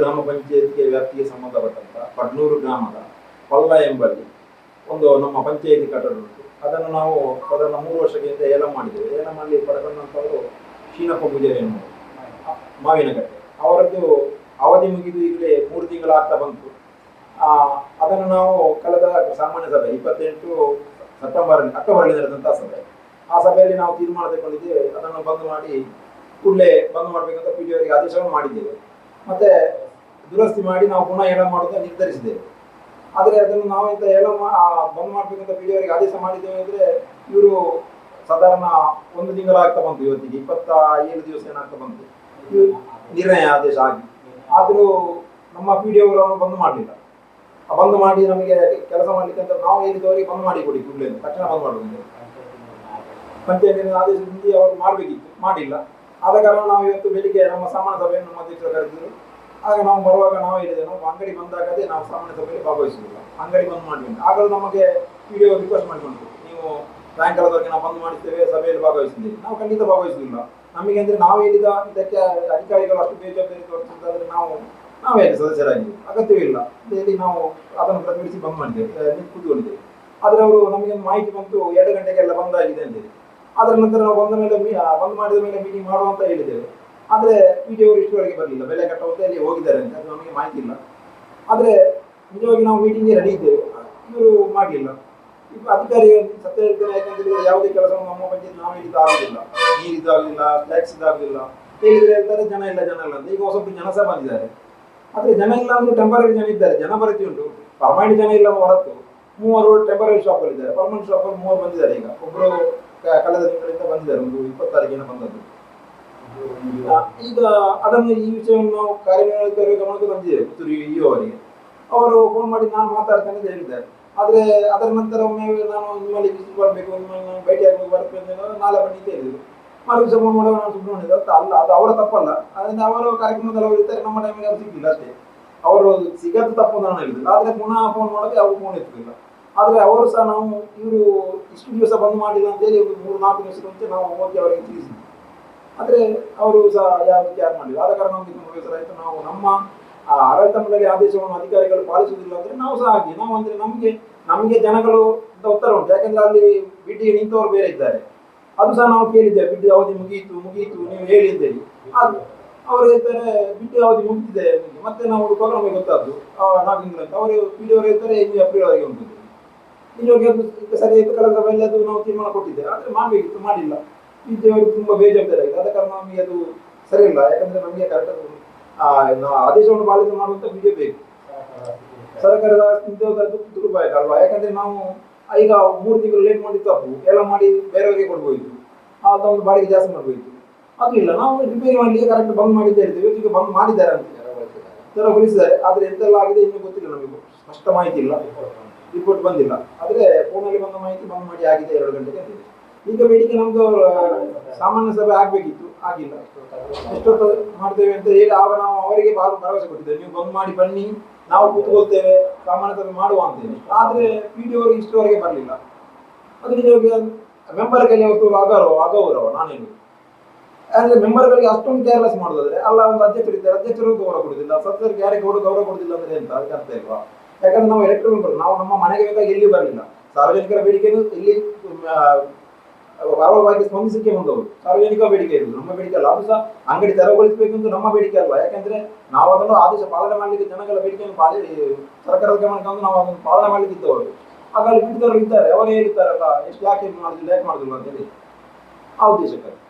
ಗ್ರಾಮ ಪಂಚಾಯತ್ಗೆ ವ್ಯಾಪ್ತಿಗೆ ಸಂಬಂಧಪಟ್ಟಂಥ ಪಡ್ನೂರು ಗ್ರಾಮದ ಪಲ್ಲ ಎಂಬಲ್ಲಿ ಒಂದು ನಮ್ಮ ಪಂಚಾಯಿತಿ ಕಟ್ಟಡ ಉಂಟು. ಅದನ್ನು ನಾವು ಅದನ್ನು ಮೂರು ವರ್ಷಕ್ಕಿಂತ ಏಲ ಮಾಡಿದ್ದೇವೆ. ಏಲ ಮಾಡಿ ಪಡೆದಂಥವರು ಶೀನಪ್ಪ ಪೂಜಾರಿ ಎನ್ನುವರು ಅವರದ್ದು ಅವಧಿ ಮುಗಿದು ಈಗಲೇ ಮೂರು ತಿಂಗಳಾಗ್ತಾ ಬಂತು. ಅದನ್ನು ನಾವು ಕಳೆದ ಸಾಮಾನ್ಯ ಸಭೆ, ಇಪ್ಪತ್ತೆಂಟು ಸೆಪ್ಟೆಂಬರ್ ಅಕ್ಟೋಬರಲ್ಲಿ ನಡೆದಂತಹ ಸಭೆ. ಆ ಸಭೆಯಲ್ಲಿ ನಾವು ತೀರ್ಮಾನ ತಗೊಂಡಿದ್ದೇವೆ ಅದನ್ನು ಬಂದ್ ಮಾಡಿ ಕೂಡಲೇ ಬಂದ್ ಮಾಡಬೇಕಂತ ಪಿ ಡಿ ಅವರಿಗೆ ಆದೇಶವನ್ನು ಮಾಡಿದ್ದೇವೆ. ಮತ್ತೆ ದುರಸ್ತಿ ಮಾಡಿ ನಾವು ಪುನಃ ಹೇಳ ಮಾಡುವುದನ್ನು ನಿರ್ಧರಿಸಿದ್ದೇವೆ. ಆದರೆ ಅದನ್ನು ನಾವು ಇಂತ ಹೇಳ ಬಂದ್ ಮಾಡಬೇಕಂತ ಪಿ ಡಿ ಅವರಿಗೆ ಆದೇಶ ಮಾಡಿದ್ದೇವೆ ಅಂದರೆ ಇವರು ಸಾಧಾರಣ ಒಂದು ತಿಂಗಳಾಗ್ತಾ ಬಂತು ಇವತ್ತಿಗೆ, ಇಪ್ಪತ್ತ ಏಳು ದಿವಸ ಏನಾಗ್ತಾ ಬಂತು. ನಿರ್ಣಯ ಆದೇಶ ಆಗಿ. ಆದರೂ ನಮ್ಮ ಪಿ ಡಿ ಅವರು ಬಂದ್ ಮಾಡಲಿಲ್ಲ. ಬಂದ್ ಮಾಡಿ ನಮಗೆ ಕೆಲಸ ಮಾಡಲಿಕ್ಕೆ ಅಂತ ನಾವು ಹೇಳಿದವರಿಗೆ ಬಂದ್ ಮಾಡಿ ಕೊಡಿ ಕೂಡಲೇ ತಕ್ಷಣ ಬಂದ್ ಮಾಡಬೇಕು ಪಂಚಾಯತಿನ ಆದೇಶದಿಂದ ಅವರು ಮಾಡಬೇಕಿತ್ತು, ಮಾಡಿಲ್ಲ. ಆದ ಕಾರಣ ನಾವು ಇವತ್ತು ಬೆಳಿಗ್ಗೆ ನಮ್ಮ ಸಮಾನ ಸಭೆಯನ್ನು ನಮ್ಮ ಅಧ್ಯಕ್ಷರು ಕರೆದಿದ್ರು ಆಗ ನಾವು ಬರುವಾಗ ನಾವು ಹೇಳಿದೆ, ನಾವು ಅಂಗಡಿ ಬಂದಾಗದೇ ನಾವು ಸಾಮಾನ್ಯ ಸಭೆಯಲ್ಲಿ ಭಾಗವಹಿಸುವುದಿಲ್ಲ. ಅಂಗಡಿ ಬಂದ್ ಮಾಡ್ಬೇಕು ಆಗಲೂ ನಮಗೆ ವಿಡಿಯೋ ರಿಕ್ವೆಸ್ಟ್ ಮಾಡಿಕೊಂಡು ನೀವು ಸಾಯಂಕಾಲದವರೆಗೆ ನಾವು ಬಂದ್ ಮಾಡಿಸ್ತೇವೆ, ಸಭೆಯಲ್ಲಿ ಭಾಗವಹಿಸಿದ್ದೀವಿ ನಾವು ಖಂಡಿತ ಭಾಗವಹಿಸುವುದಿಲ್ಲ. ನಮಗೆ ಅಂದ್ರೆ ನಾವು ಹೇಳಿದ ಇದಕ್ಕೆ ಅಧಿಕಾರಿಗಳು ಅಷ್ಟು ಬೇಜವಾಬ್ದಾರಿ ತೋರಿಸಿದ್ರೆ ನಾವು, ನಾವೇ ಸದಸ್ಯರಾಗಿ ಅಗತ್ಯವಿಲ್ಲ ಅಂತ ಹೇಳಿ ನಾವು ಅದನ್ನು ಪ್ರತಿಭಟಿಸಿ ಬಂದ್ ಮಾಡಿದ್ದೇವೆ. ಕೂತ್ಕೊಂಡಿದ್ದೇವೆ. ಆದರೆ ಅವರು ನಮಗೆ ಮಾಹಿತಿ ಬಂತು, ಎರಡು ಗಂಟೆಗೆಲ್ಲ ಬಂದಾಗಿದೆ ಅಂತ ಹೇಳಿ ಅದರ ನಂತರ ನಾವು ಬಂದ ಮೇಲೆ ಬಂದ್ ಮಾಡಿದ ಮೇಲೆ ಮೀಟಿಂಗ್ ಮಾಡುವಂತ ಹೇಳಿದ್ದೇವೆ. ಆದರೆ ಪಿ ಡಿ ಅವರು ಇಷ್ಟುವರೆಗೆ ಬರಲಿಲ್ಲ. ಬೆಲೆ ಕಟ್ಟುವಂತ ಅಲ್ಲಿ ಹೋಗಿದ್ದಾರೆ ಅಂತ. ನಮಗೆ ಮಾಹಿತಿ ಇಲ್ಲ. ಆದರೆ ನಿಜವಾಗಿ ನಾವು ಮೀಟಿಂಗ್ಗೆ ರೆಡಿ ಇದ್ದೇವೆ. ಇವರು ಮಾಡಲಿಲ್ಲ. ಈಗ ಅಧಿಕಾರಿ ಸತ್ಯ ಹೇಳ್ತೇನೆ ಯಾಕಂದ್ರೆ ಯಾವುದೇ ಕೆಲಸ ನಮ್ಮ ಬಗ್ಗೆ ನಾವು ಇದು ಆಗುದಿಲ್ಲ. ನೀರು ಇದಾಗಲಿಲ್ಲ ಟ್ಯಾಕ್ಸ್ ಇದಾಗಲಿಲ್ಲ ಹೇಳಿದ್ರೆ ಹೇಳ್ತಾರೆ, ಜನ ಇಲ್ಲ ಜನ ಇಲ್ಲ ಅಂತ. ಈಗ ಹೊಸಬ್ರು ಜನ ಸಹ ಬಂದಿದ್ದಾರೆ. ಆದ್ರೆ ಜನ ಇಲ್ಲ ಅಂದ್ರೆ ಟೆಂಪರರಿ ಜನ ಇದ್ದಾರೆ. ಜನ ಬರತಿ ಉಂಟು. ಪರ್ಮನೆಂಟ್ ಜನ ಇಲ್ಲ ಹೊರತು. ಮೂವರು ಟೆಂಪರರಿ ಶಾಪ್ ಅಲ್ಲಿ ಇದ್ದಾರೆ. ಪರ್ಮನೆಂಟ್ ಶಾಪ್ ಅಲ್ಲಿ ಮೂವರು ಬಂದಿದ್ದಾರೆ ಈಗ. ಒಬ್ಬರು ಕಳೆದ ತಿಂಗಳಿಂದ ಬಂದಿದ್ದಾರೆ. ಒಂದು ಇಪ್ಪತ್ತು ತಾರೀಕಿನ ಬಂದದ್ದು. ಈಗ ಅದನ್ನು ಈ ವಿಷಯವನ್ನು ನಾವು ಗಮನಕ್ಕೆ ತಂದಿದ್ದೇವೆ. ಪುತ್ತೂರು ಇ ಅವರಿಗೆ. ಅವರು ಫೋನ್ ಮಾಡಿ ನಾನು ಮಾತಾಡ್ತೇನೆ ಅಂತ ಹೇಳಿದ್ದಾರೆ. ಆದರೆ ಅದರ ನಂತರ ಒಮ್ಮೆ ನಾನು ನಿಮ್ಮಲ್ಲಿ ವಿಸಿಟ್ ಮಾಡಬೇಕು ನಿಮ್ಮನ್ನು ನಾನು ಭೇಟಿ ಆಗಬೇಕು ಅಂತ ನಾಲ್ಕು ಬನ್ನಿ ಹೇಳಿದ್ರು. ಮಾರು ದಿವಸ ಫೋನ್ ಮಾಡುವಾಗ ನಾನು ಸುಬ್ರಹ್ಮಣ್ಯ ಅಂತ ಅಲ್ಲ, ಅದು ಅವರ ತಪ್ಪಲ್ಲ. ಅದರಿಂದ ಅವರು ಕಾರ್ಯಕ್ರಮದಲ್ಲಿ ಅವರು ನಮ್ಮ ಟೈಮಿಗೆ ಅದು ಸಿಗ್ಲಿಲ್ಲ ಅಷ್ಟೇ. ಅವರು ಸಿಗದ ತಪ್ಪು ನಾನು ಹೇಳಿದ್ರು ಆದರೆ ಪುನಃ ಫೋನ್ ಮಾಡೋಕೆ ಅವರು ಫೋನ್ ಎತ್ತಲಿಲ್ಲ ಆದರೆ ಅವರು ಸಹ ನಾವು ಇವರು ಇಷ್ಟು ದಿವಸ ಬಂದ್ ಮಾಡಿಲ್ಲ ಅಂತ ಹೇಳಿ ಒಂದು ಮೂರು ನಾಲ್ಕು ದಿವಸದಂತೆ ನಾವು ಹೋಗಿ ಅವರಿಗೆ ತಿಳಿಸಿದ್ವಿ. ಆದ್ರೆ ಅವರು ಸಹ ಯಾವ ವಿಚಾರ ಮಾಡಿಲ್ಲ. ಆದ ಕಾರಣ ನಮಗೆ ತುಂಬ ಆಯ್ತು. ನಾವು ನಮ್ಮ ಆಡಳಿತ ಮಂಡಳಿ ಆದೇಶವನ್ನು ಅಧಿಕಾರಿಗಳು ಪಾಲಿಸುವುದಿಲ್ಲ ಅಂದ್ರೆ ನಾವು ಸಹ ಹಾಗೆ. ನಾವು ಅಂದ್ರೆ ನಮಗೆ ನಮಗೆ ಜನಗಳು ಅಂತ ಉತ್ತರ ಉಂಟು. ಯಾಕಂದ್ರೆ ಅಲ್ಲಿ ಬಿಡ್ಡಿಗೆ ನಿಂತವರು ಬೇರೆ ಇದ್ದಾರೆ. ಅದು ಸಹ ನಾವು ಕೇಳಿದ್ದೇವೆ. ಬಿಡ್ಡಿ ಅವಧಿ ಮುಗಿಯಿತು ಮುಗಿಯಿತು ನೀವು ಹೇಳಿ ಅಂತೇಳಿ ಅದು ಅವರು ಹೇಳ್ತಾರೆ, ಬಿಡ್ಡಿ ಅವಧಿ ಮುಗಿದಿದೆ. ಮತ್ತೆ ನಾವು ಪ್ರೋಗ್ರಾಮ್ ಗೊತ್ತಾದ್ದು. ತಿಂಗಳು ಅಂತ ಅವರು ಪಿ ಅವರು ಹೇಳ್ತಾರೆ ಇಲ್ಲಿ ಅವರಿಗೆ ಉಂಟು ಇಲ್ಲಿ ಹೋಗಿ ಅದು ಸರಿ ಆಯಿತು ಕಳೆದ ಸಭೆಯಲ್ಲಿ ಅದು ನಾವು ತೀರ್ಮಾನ ಕೊಟ್ಟಿದ್ದೇವೆ. ಆದ್ರೆ ಮಾಡಬೇಕಿತ್ತು, ಮಾಡಿಲ್ಲ. ಅವರು ತುಂಬಾ ಬೇಜವಾಬ್ದಾರಿ ಆಗಿದೆ ಆದ ಕಾರಣ ನಮಗೆ ಅದು ಸರಿ ಇಲ್ಲ. ಯಾಕಂದ್ರೆ ನಮಗೆ ಕರೆಕ್ಟ್ ಆದೇಶವನ್ನು ಪಾಲನೆ ಮಾಡುವಂತ ವಿಡಿಯೋ ಬೇಕು. ಸರ್ಕಾರದ ದುರುಪಯೋಗ ಅಲ್ವಾ? ಯಾಕಂದ್ರೆ ನಾವು ಈಗ ಮೂರು ತಿಂಗಳು ಲೇಟ್ ಮಾಡಿ ತಪ್ಪು. ಎಲ್ಲ ಮಾಡಿ ಬೇರೆಯವರಿಗೆ ಕೊಡ್ಬೋದು ಅದ ಒಂದು ಬಾಡಿಗೆ ಜಾಸ್ತಿ ಮಾಡ್ಬೋಯಿತು ಅದು ಇಲ್ಲ. ನಾವು ರಿಪೇರಿ ಮಾಡಲಿಕ್ಕೆ ಕರೆಕ್ಟ್ ಬಂದ್ ಮಾಡಿದ್ದೆ ಇವತ್ತಿಗೆ ಬಂದ್ ಮಾಡಿದ್ದಾರೆ ಅಂತ. ತೆರವುಗೊಳಿಸಿದ್ದಾರೆ ಆದ್ರೆ ಎಂತೆಲ್ಲ ಆಗಿದೆ ಇನ್ನೂ ಗೊತ್ತಿಲ್ಲ ನಮಗೆ. ಸ್ಪಷ್ಟ ಮಾಹಿತಿ ಇಲ್ಲ. ರಿಪೋರ್ಟ್ ಬಂದಿಲ್ಲ. ಆದ್ರೆ ಫೋನಲ್ಲಿ ಬಂದ ಮಾಹಿತಿ ಬಂದ್ ಮಾಡಿ ಆಗಿದೆ ಎರಡು ಗಂಟೆಗೆ ಅಂತಿದೆ ಈಗ ಬೇಡಿಕೆ ನಮ್ದು ಸಾಮಾನ್ಯ ಸಭೆ ಆಗ್ಬೇಕಿತ್ತು, ಆಗಿಲ್ಲ. ಎಷ್ಟೊತ್ತು ಮಾಡ್ತೇವೆ ಅಂತ ಹೇಳಿ ಆಗ ನಾವು ಅವರಿಗೆ ಭಾಳ ಭರವಸೆ ಕೊಟ್ಟಿದ್ದೇವೆ. ನೀವು ಬಂದ್ ಮಾಡಿ, ಬನ್ನಿ, ನಾವು ಕೂತ್ಕೊಳ್ತೇವೆ, ಸಾಮಾನ್ಯ ಸಭೆ ಮಾಡುವ ಅಂತೇಳಿ ಆದ್ರೆ ಪಿ ಡಿ ಅವರು ಇಷ್ಟುವರೆಗೆ ಬರಲಿಲ್ಲ. ಅದು ನಿಜವಾಗಿ ಮೆಂಬರ್ ಕೈಲಿ ಅವತ್ತು ಅಗೌರವ ಅಗೌರವ ನಾನು ಅಂದ್ರೆ ಮೆಂಬರ್ಗಳಿಗೆ ಅಷ್ಟೊಂದು ಕೇರ್ಲೆಸ್ ಮಾಡೋದಾದ್ರೆ, ಅಲ್ಲ, ಒಂದು ಅಧ್ಯಕ್ಷರು ಇದ್ದಾರೆ ಅಧ್ಯಕ್ಷರು ಗೌರವ ಕೊಡುದಿಲ್ಲ, ಸದಸ್ಯರಿಗೆ ಯಾರಿಗೆ ಗೌರವ ಗೌರವ ಕೊಡುದಿಲ್ಲ ಅಂದ್ರೆ ಎಂತ? ಅದಕ್ಕೆ ಅರ್ಥ ಇಲ್ವಾ? ಯಾಕಂದ್ರೆ ನಾವು ಎಲೆಕ್ಟ್ರಿಕ್ ಮೆಂಬರ್ ನಾವು ನಮ್ಮ ಮನೆಗೆ ಬೇಕಾಗಿ ಎಲ್ಲಿ ಬರಲಿಲ್ಲ? ಸಾರ್ವಜನಿಕರ ಬೇಡಿಕೆಯನ್ನು ಇಲ್ಲಿ ವಾರವಾಗಿ ಸ್ಪಂದಿಸಕ್ಕೆ ಬಂದವರು. ಸಾರ್ವಜನಿಕ ಬೇಡಿಕೆ ಇರುವುದು. ನಮ್ಮ ಬೇಡಿಕೆ ಅಲ್ಲ. ಅದು ಸಹ ಅಂಗಡಿ ತೆರವುಗೊಳಿಸಬೇಕು ಅಂತ ನಮ್ಮ ಬೇಡಿಕೆ ಅಲ್ವಾ? ಯಾಕಂದ್ರೆ ನಾವು ಅದನ್ನು ಆದೇಶ ಪಾಲನೆ ಮಾಡಲಿಕ್ಕೆ ಜನಗಳ ಬೇಡಿಕೆಯನ್ನು ಪಾಲಿ, ಸರ್ಕಾರದ ಗಮನಕ್ಕೆ ತಂದು ನಾವು ಅದನ್ನು ಪಾಲನೆ ಮಾಡ್ಲಿಕ್ಕೆ ಇದ್ದವರು ಹಾಗಾಗಿ ಇರ್ತಾರೆ ಇದ್ದಾರೆ. ಅವರೇ ಇರ್ತಾರಲ್ಲ ಎಷ್ಟು ಯಾಕೆ ಮಾಡುದಿಲ್ಲ ಯಾಕೆ ಮಾಡುದಿಲ್ಲ? ಅಂತ ಹೇಳಿ. ಆ ಉದ್ದೇಶಕ್ಕಾಗಿ.